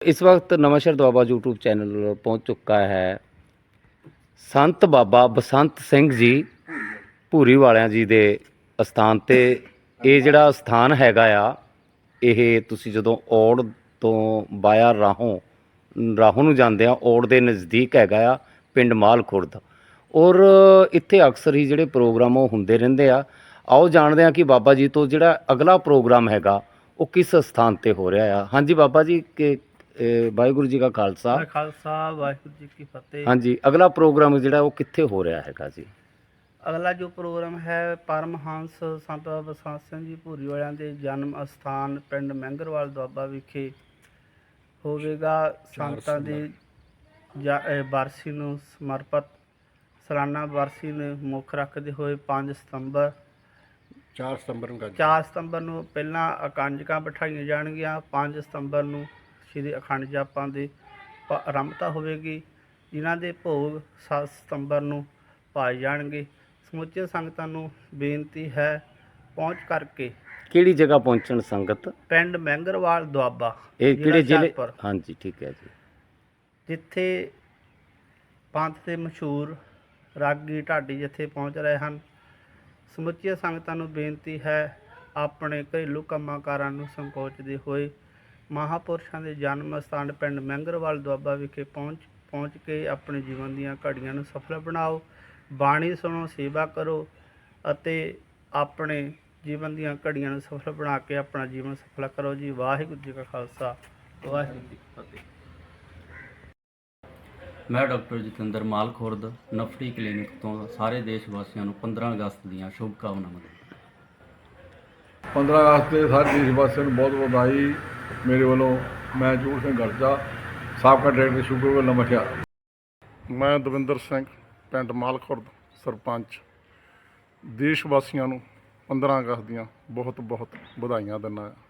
ਇਸ ਵਕਤ Nawanshahr Doaba YouTube channel ਪਹੁੰਚ ਚੁੱਕਾ ਹੈ। ਸੰਤ ਬਾਬਾ ਬਸੰਤ ਸਿੰਘ ਜੀ ਭੂਰੀ ਵਾਲਿਆਂ ਜੀ ਦੇ ਅਸਥਾਨ ਤੇ ਇਹ ਜਿਹੜਾ ਸਥਾਨ ਹੈਗਾ ਆ, ਇਹ ਤੁਸੀਂ ਜਦੋਂ ਔੜ ਤੋਂ ਬਾਇਆ ਰਾਹੋਂ ਰਾਹੋਂ ਨੂੰ ਜਾਂਦੇ ਆ, ਔੜ ਦੇ ਨਜ਼ਦੀਕ ਹੈਗਾ ਆ ਪਿੰਡ ਮਾਲ ਖੁਰਦ। ਔਰ ਇੱਥੇ ਅਕਸਰ ਹੀ ਜਿਹੜੇ ਪ੍ਰੋਗਰਾਮ ਉਹ ਹੁੰਦੇ ਰਹਿੰਦੇ ਆ। ਆਓ ਜਾਣਦੇ ਆ ਕਿ ਬਾਬਾ ਜੀ ਤੋਂ ਜਿਹੜਾ ਅਗਲਾ ਪ੍ਰੋਗਰਾਮ ਹੈਗਾ, ਉਹ ਕਿਸ ਸਥਾਨ ਤੇ ਹੋ ਰਿਹਾ ਆ। ਹਾਂਜੀ ਬਾਬਾ ਜੀ, ਕਿ ਇਹ ਵਾਹਿਗੁਰੂ ਜੀ ਕਾ ਖਾਲਸਾ। ਵਾਹਿਗੁਰੂ ਖਾਲਸਾ ਵਾਹਿਗੁਰੂ ਜੀ ਕੀ ਫਤਿਹ। ਹਾਂਜੀ ਅਗਲਾ ਪ੍ਰੋਗਰਾਮ ਜਿਹੜਾ ਉਹ ਕਿੱਥੇ ਹੋ ਰਿਹਾ ਹੈਗਾ ਜੀ? ਅਗਲਾ ਜੋ ਪ੍ਰੋਗਰਾਮ ਹੈ ਪਰਮਹੰਸ ਸੰਤ ਬਾਬਾ ਬਸੰਤ ਸਿੰਘ ਜੀ ਭੂਰੀ ਵਾਲਿਆਂ ਦੇ ਜਨਮ ਅਸਥਾਨ ਪਿੰਡ ਮਹਿੰਗਰਵਾਲ ਦੁਆਬਾ ਵਿਖੇ ਹੋਵੇਗਾ। ਸੰਤਾਂ ਦੀ ਬਰਸੀ ਨੂੰ ਸਮਰਪਿਤ ਸਾਲਾਨਾ ਬਰਸੀ ਨੂੰ ਮੁੱਖ ਰੱਖਦੇ ਹੋਏ 5 ਸਤੰਬਰ 4 ਸਤੰਬਰ ਨੂੰ ਗੱਜ 4 ਸਤੰਬਰ ਨੂੰ ਪਹਿਲਾਂ ਅਕੰਜਕਾਂ ਬਿਠਾਈਆਂ ਜਾਣਗੀਆਂ 5 ਸਤੰਬਰ ਨੂੰ ਸ੍ਰੀ ਅਖੰਡ ਜਾਪਾਂ ਦੀ ਆਰੰਭਤਾ ਹੋਵੇਗੀ ਜਿਨ੍ਹਾਂ ਦੇ ਭੋਗ 7 ਸਤੰਬਰ ਨੂੰ ਪਾਏ ਜਾਣਗੇ। ਸਮੁੱਚੇ ਸੰਗਤਾਂ ਨੂੰ ਬੇਨਤੀ ਹੈ ਪਹੁੰਚ ਕਰਕੇ ਕਿਹੜੀ ਜਗ੍ਹਾ ਪਹੁੰਚਣ ਸੰਗਤ? ਪਿੰਡ ਮਹਿੰਗਰਵਾਲ ਦੁਆਬਾ ਇਹ ਕਿਹੜੇ ਜ਼ਿਲ੍ਹੇ? ਹਾਂਜੀ ਠੀਕ ਹੈ ਜੀ। ਜਿੱਥੇ ਪੰਥ ਦੇ ਮਸ਼ਹੂਰ ਰਾਗੀ ਢਾਡੀ ਜਿੱਥੇ ਪਹੁੰਚ ਰਹੇ ਹਨ। ਸਮੁੱਚੀਆਂ ਸੰਗਤਾਂ ਨੂੰ ਬੇਨਤੀ ਹੈ ਆਪਣੇ ਘਰੇਲੂ ਕੰਮਾਂ ਕਾਰਾਂ ਨੂੰ ਸੰਕੋਚਦੇ ਹੋਏ ਮਹਾਪੁਰਸ਼ਾਂ ਦੇ ਜਨਮ ਸਥਾਨ ਪਿੰਡ ਮਹਿੰਗਰਵਾਲ ਦੁਆਬਾ ਵਿਖੇ ਪਹੁੰਚ ਪਹੁੰਚ ਕੇ ਆਪਣੇ ਜੀਵਨ ਦੀਆਂ ਘੜੀਆਂ ਨੂੰ ਸਫਲ ਬਣਾਓ ਬਾਣੀ ਸੁਣੋ ਸੇਵਾ ਕਰੋ ਅਤੇ ਆਪਣੇ ਜੀਵਨ ਦੀਆਂ ਘੜੀਆਂ ਨੂੰ ਸਫਲ ਬਣਾ ਕੇ ਆਪਣਾ ਜੀਵਨ ਸਫਲ ਕਰੋ ਜੀ। ਵਾਹਿਗੁਰੂ ਜੀ ਕਾ ਖਾਲਸਾ। ਵਾਹਿਗੁਰੂ ਜੀ ਕੀ ਫਤਿਹ। ਮੈਂ ਡਾਕਟਰ ਜਤਿੰਦਰ ਮਾਲ ਖੁਰਦ ਨਫਰੀ ਕਲੀਨਿਕ ਤੋਂ ਸਾਰੇ ਦੇਸ਼ ਵਾਸੀਆਂ ਨੂੰ 15 ਅਗਸਤ ਦੀਆਂ ਸ਼ੁਭ ਕਾਮਨਾਵਾਂ ਦਿੰਦਾ 15 ਅਗਸਤ ਦੇ ਸਾਰੇ ਦੇਸ਼ ਵਾਸੀਆਂ ਨੂੰ ਬਹੁਤ ਵਧਾਈ ਮੇਰੇ ਵੱਲੋਂ ਮੈਂ ਜੋਰ ਸਿੰਘ ਗਰਜਾ, ਸਾਬਕਾ ਡਾਇਰੈਕਟਰ ਸ਼ੂਗਰ ਨਮਸਕਾਰ ਮੈਂ ਦਵਿੰਦਰ ਸਿੰਘ, ਪਿੰਡ ਮਾਲਖੁਰਦ, ਸਰਪੰਚ। ਦੇਸ਼ ਵਾਸੀਆਂ ਨੂੰ 15 ਅਗਸਤ ਦੀਆਂ ਬਹੁਤ ਬਹੁਤ ਵਧਾਈਆਂ ਦਿੰਦਾ ਹਾਂ।